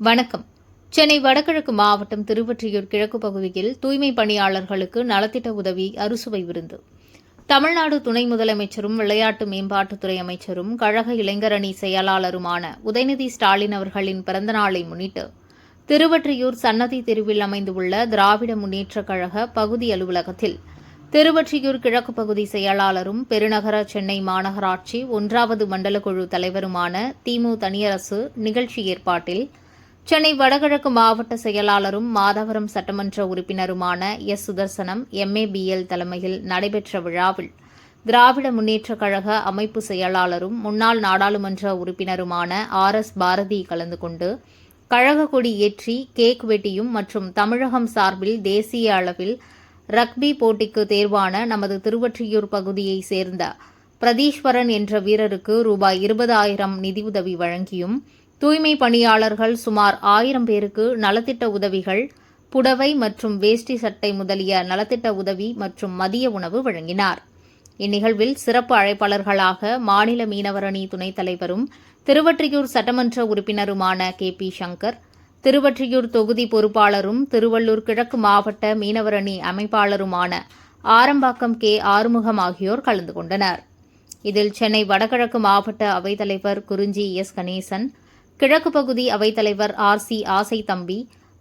வணக்கம். சென்னை வடகிழக்கு மாவட்டம் திருவொற்றியூர் கிழக்கு பகுதியில் தூய்மை பணியாளர்களுக்கு நலத்திட்ட உதவி அறுசுவை விருந்து. தமிழ்நாடு துணை முதலமைச்சரும் விளையாட்டு மேம்பாட்டுத்துறை அமைச்சரும் கழக இளைஞரணி செயலாளருமான உதயநிதி ஸ்டாலின் அவர்களின் பிறந்தநாளை முன்னிட்டு திருவொற்றியூர் சன்னதி தெருவில் அமைந்துள்ள திராவிட முன்னேற்றக் கழக பகுதி அலுவலகத்தில் திருவொற்றியூர் கிழக்கு பகுதி செயலாளரும் பெருநகர சென்னை மாநகராட்சி ஒன்றாவது மண்டல குழு தலைவருமான திமு தனியரசு நிகழ்ச்சி ஏற்பாட்டில் சென்னை வடகிழக்கு மாவட்ட செயலாளரும் மாதவரம் சட்டமன்ற உறுப்பினருமான எஸ். சுதர்சனம் எம்ஏபிஎல் தலைமையில் நடைபெற்ற விழாவில் திராவிட முன்னேற்றக் கழக அமைப்பு செயலாளரும் முன்னாள் நாடாளுமன்ற உறுப்பினருமான ஆர். எஸ். பாரதி கலந்து கொண்டு கழக கொடி ஏற்றி கேக் வெட்டியும் மற்றும் தமிழகம் சார்பில் தேசிய அளவில் ரக்பி போட்டிக்கு தேர்வான நமது திருவொற்றியூர் பகுதியைச் சேர்ந்த பிரதீஸ்வரன் என்ற வீரருக்கு ரூபாய் இருபதாயிரம் நிதியுதவி வழங்கியும் தூய்மை பணியாளர்கள் சுமார் ஆயிரம் பேருக்கு நலத்திட்ட உதவிகள் புடவை மற்றும் வேஷ்டி சட்டை முதலிய நலத்திட்ட உதவி மற்றும் மதிய உணவு வழங்கினார். இந்நிகழ்வில் சிறப்பு அழைப்பாளர்களாக மாநில மீனவரணி துணைத் தலைவரும் திருவற்றியூர் சட்டமன்ற உறுப்பினருமான கே. பி. சங்கர் திருவற்றியூர் தொகுதி பொறுப்பாளரும் திருவள்ளூர் கிழக்கு மாவட்ட மீனவரணி அமைப்பாளருமான ஆரம்பாக்கம் கே. ஆறுமுகம் ஆகியோர் கலந்து கொண்டனர். இதில் சென்னை வடகிழக்கு மாவட்ட அவைத்தலைவர் குறிஞ்சி எஸ். கணேசன் கிழக்கு பகுதி அவைத்தலைவர் ஆர் சி ஆசை தம்பி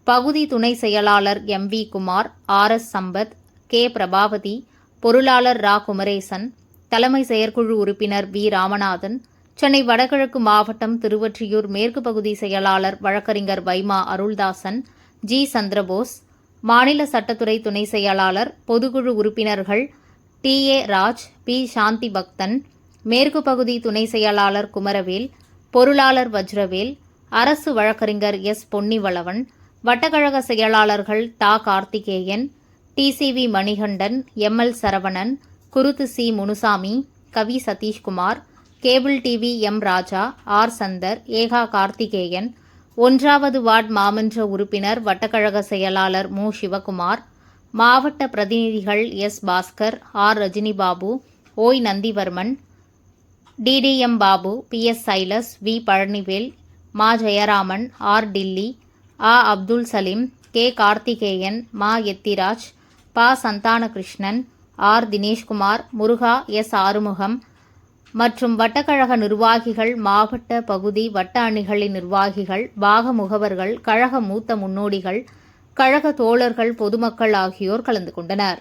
பகுதி துணை செயலாளர் M V Kumar R S Sampath K Prabhavathi பொருளாளர் ரா குமரேசன் தலைமை செயற்குழு உறுப்பினர் வி ராமநாதன் சென்னை வடகிழக்கு மாவட்டம் திருவொற்றியூர் மேற்கு பகுதி செயலாளர் வழக்கறிஞர் வைமா அருள்தாசன் ஜி சந்திரபோஸ் மாநில சட்டத்துறை துணை செயலாளர் பொதுக்குழு உறுப்பினர்கள் T A Raj P Shanthi Bakthan மேற்கு பகுதி துணை செயலாளர் குமரவேல் பொருளாளர் வஜ்ரவேல் அரசு வழக்கறிஞர் எஸ். பொன்னிவளவன் வட்டக்கழக செயலாளர்கள் தா. Karthikeyan TCV Manikandan M. L. Saravanan குருத்து C. Munusamy Kavi Sathishkumar cable TV M. Raja R. Chandar ஏகா கார்த்திகேயன் ஒன்றாவது வார்டு மாமன்ற உறுப்பினர் வட்டக்கழக செயலாளர் மு. சிவகுமார் மாவட்ட பிரதிநிதிகள் எஸ். பாஸ்கர் ஆர். ரஜினிபாபு ஓய் Nandivarman TTM Babu P S Silas V Palanivel மா ஜெயராமன் ஆர் டில்லி ஆ அப்துல் சலீம் கே கார்த்திகேயன் மா எத்திராஜ் ப சந்தானகிருஷ்ணன் ஆர் தினேஷ்குமார் முருகா எஸ் ஆறுமுகம் மற்றும் வட்டக்கழக நிர்வாகிகள் மாவட்ட பகுதி வட்ட அணிகளின் நிர்வாகிகள் பாக முகவர்கள் கழக மூத்த முன்னோடிகள் கழக தோழர்கள் பொதுமக்கள் ஆகியோர் கலந்து கொண்டனர்.